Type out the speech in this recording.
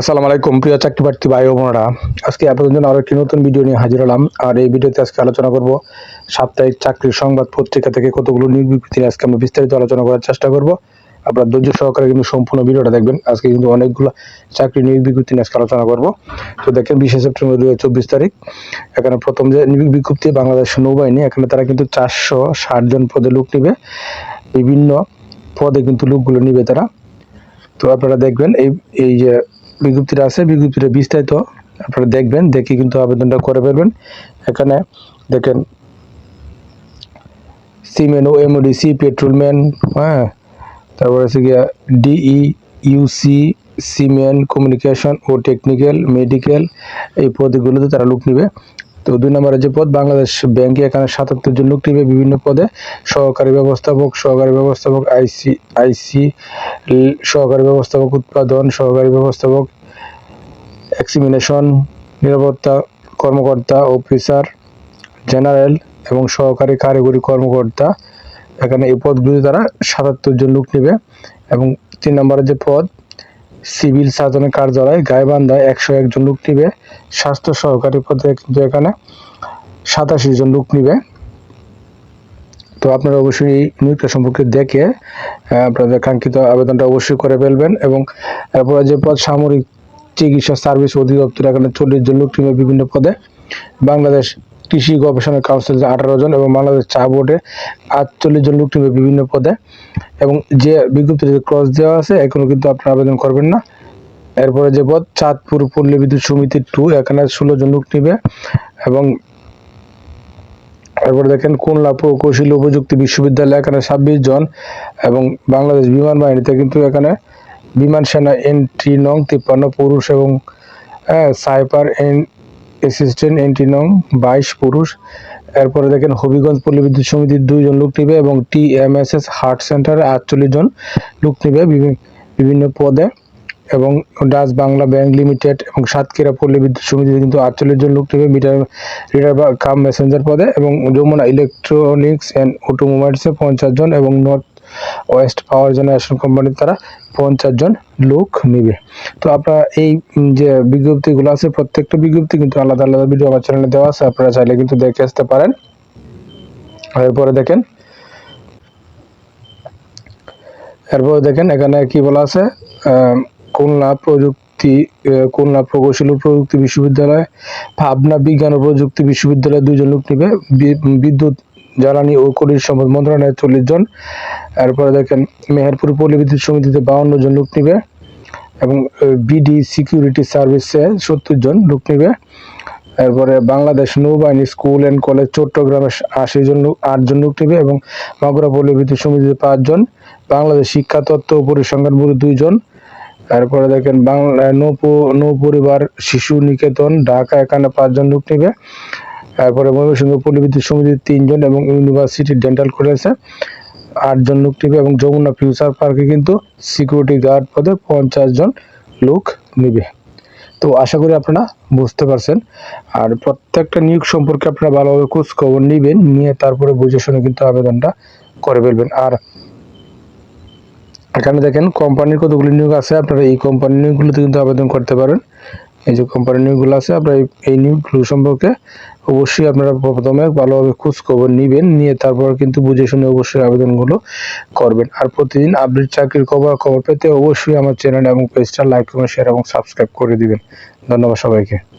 আসসালামু আলাইকুম, প্রিয় চাকরি প্রার্থী ভাই বোনেরা। আজকে আপনাদের জন্য আরও একটি নতুন ভিডিও নিয়ে হাজির হলাম। আর এই ভিডিওতে আজকে আলোচনা করব সাপ্তাহিক চাকরির সংবাদ পত্রিকা থেকে কতগুলো নিয়োগ আজকে আমরা বিস্তারিত আলোচনা করার চেষ্টা করব। আপনারা ধৈর্য সহকারে কিন্তু সম্পূর্ণ ভিডিওটা দেখবেন। আজকে কিন্তু অনেকগুলো চাকরি নিয়োগ নিয়ে আজকে আলোচনা করব। তো দেখেন, বিশে সেপ্টেম্বর দু চব্বিশ তারিখ। এখানে প্রথম যে বিজ্ঞপ্তি, বাংলাদেশ নৌবাহিনী, এখানে তারা কিন্তু চারশো ষাট জন পদে লোক নিবে। বিভিন্ন পদে কিন্তু লোকগুলো নিবে তারা। তো আপনারা দেখবেন, এই এই যে বিজ্ঞপ্তিটা আছে, বিজ্ঞপ্তিটা বিস্তারিত আপনারা দেখবেন, দেখে কিন্তু আবেদনটা করে ফেলবেন। এখানে দেখেন সিমেন ও এমওডিসি পেট্রোলম্যান হ্যাঁ তারপর আছে গিয়া ডিই ইউসি সিমেন কমিউনিকেশন ও টেকনিক্যাল মেডিকেল এই পদগুলোতে তারা লোক নিবে। তো দুই নম্বরে যে পদ, বাংলাদেশ ব্যাংকে এখানে সাতাত্তর জন লোক নিবে বিভিন্ন পদে। সহকারী ব্যবস্থাপক সহকারী ব্যবস্থাপক, আইসি আইসি, সহকারী ব্যবস্থাপক উৎপাদন, সহকারী ব্যবস্থাপক, এক্সিমিনেশন, নিরাপত্তা কর্মকর্তা, অফিসার, জেনারেল এবং সহকারী কারিগরি কর্মকর্তা। এখানে এই পদগুলি তারা সাতাত্তর জন লোক নেবে এবং তিন নম্বরের যে পদ সিভিল সার্জনের কার্যালয় গাইবান্ধায় একশো একজন লোক নিবে, স্বাস্থ্য সহকারী পদে কিন্তু এখানে সাতাশি জন লোক নিবে। তো আপনারা অবশ্যই এই নিয়োগটা সম্পর্কে দেখে আপনাদের কাঙ্ক্ষিত আবেদনটা অবশ্যই করে ফেলবেন এবং এরপরে যে পদ সামরিক চিকিৎসা সার্ভিস অধিদপ্তর, এখানে চল্লিশ জন লোক নিবে বিভিন্ন পদে। বাংলাদেশ কৃষি গবেষণা কাউন্সিল আঠারো জন এবং বাংলাদেশ চা বোর্ডে আটচল্লিশ জন লোক নিবে বিভিন্ন পদে। এবং যে বিজ্ঞপ্তিতে ক্রস দেওয়া আছে এখনও কিন্তু আপনারা আবেদন করবেন না। এরপরে যে পদ চাঁদপুর পল্লী বিদ্যুৎ সমিতি টু এখানে ষোলো জন লোক নিবে এবং এরপরে দেখেন খুলনা প্রকৌশলী ও প্রযুক্তি বিশ্ববিদ্যালয় এখানে ছাব্বিশ জন। এবং বাংলাদেশ বিমান বাহিনীতে কিন্তু এখানে বিমান সেনা এন্ট্রি নং তিপ্পান্ন পুরুষ এবং হ্যাঁ, সাইপার এন অ্যাসিস্ট্যান্ট এন্ট্রি নং বাইশ পুরুষ। এরপরে দেখেন হবিগঞ্জ পল্লী বিদ্যুৎ সমিতির দুইজন লোক নিবে এবং T M S S heart সেন্টারে আটচল্লিশ জন লোক নিবে বিভি- বিভিন্ন পদে। এবং ডাচ বাংলা ব্যাংক লিমিটেড এবং সাতক্ষীরা পল্লী বিদ্যুৎ সমিতিতে কিন্তু আটচল্লিশ জন লোক নেবে মিটার, রিডার বা কাম মেসেঞ্জার পদে। এবং যমুনা ইলেকট্রনিক্স অ্যান্ড অটোমোবাইলসে পঞ্চাশ জন এবং নর্থ ওয়েস্ট পাওয়ার জেনারেশন কোম্পানির তারা পঞ্চাশ জন লোক নিবে। তো আপনারা এই যে বিজ্ঞপ্তিগুলো আছে, প্রত্যেকটা বিজ্ঞপ্তি কিন্তু আলাদা আলাদা ভিডিও আমার চ্যানেলে দেওয়া আছে। আপনারা চাইলে কিন্তু দেখে আসতে পারেন। এরপরে দেখেন এরপরে দেখেন এখানে কি বলা আছে খুলনা প্রযুক্তি খুলনা প্রকৌশল প্রযুক্তি বিশ্ববিদ্যালয় পাবনা বিজ্ঞান ও প্রযুক্তি বিশ্ববিদ্যালয় দুজন লোক নিবে। বিদ্যুৎ জ্বালানি ও খনিজ সম্পদ মন্ত্রণালয়ে চল্লিশ জন। এরপরে দেখেন, মেহেরপুর পল্লী বিদ্যুৎ সমিতিতে বাউন্ন জন লোক নিবে এবং বিডি সিকিউরিটি সার্ভিসে সত্তর জন লোক নিবে। এরপরে বাংলাদেশ নৌবাহিনী স্কুল অ্যান্ড কলেজ চট্টগ্রামে আশি জন লোক, আট জন লোক নিবে এবং মাগুরা পল্লী বিদ্যুৎ সমিতিতে পাঁচজন বাংলাদেশ শিক্ষা তত্ত্ব ও পরিসংখ্যান ব্যুরো দুইজন তারপরে দেখেন, বাংলা নৌ নৌ পরিবার শিশু নিকেতন ঢাকা এখানে পাঁচজন লোক নিবে। তারপরে ময়মনসিংহ পল্লী বিদ্যুৎ সমিতির তিনজন এবং ইউনিভার্সিটি ডেন্টাল কলেজে আটজন লোক নিবে এবং যমুনা ফিউচার পার্কে কিন্তু সিকিউরিটি গার্ড পদে পঞ্চাশ জন লোক নিবে। তো আশা করি আপনারা বুঝতে পারছেন। আর প্রত্যেকটা নিয়োগ সম্পর্কে আপনারা ভালোভাবে খোঁজ খবর নিবেন, নিয়ে তারপরে বুঝে শুনে কিন্তু আবেদনটা করে ফেলবেন। আর এখানে দেখেন, কোম্পানির কতগুলি নিয়োগ আছে, আপনারা এই কোম্পানির নিয়োগগুলোতে কিন্তু আবেদন করতে পারেন। এই যে কোম্পানির নিয়োগগুলো আছে, আপনারা এই নিয়োগগুলো সম্পর্কে অবশ্যই আপনারা প্রথমে ভালোভাবে খোঁজ খবর নিবেন, নিয়ে তারপর কিন্তু বুঝে শুনে অবশ্যই আবেদনগুলো করবেন। আর প্রতিদিন আপডেট চাকরির খবর খবর পেতে অবশ্যই আমার চ্যানেল এবং পেজটা লাইক কমেন্ট শেয়ার এবং সাবস্ক্রাইব করে দিবেন। ধন্যবাদ সবাইকে।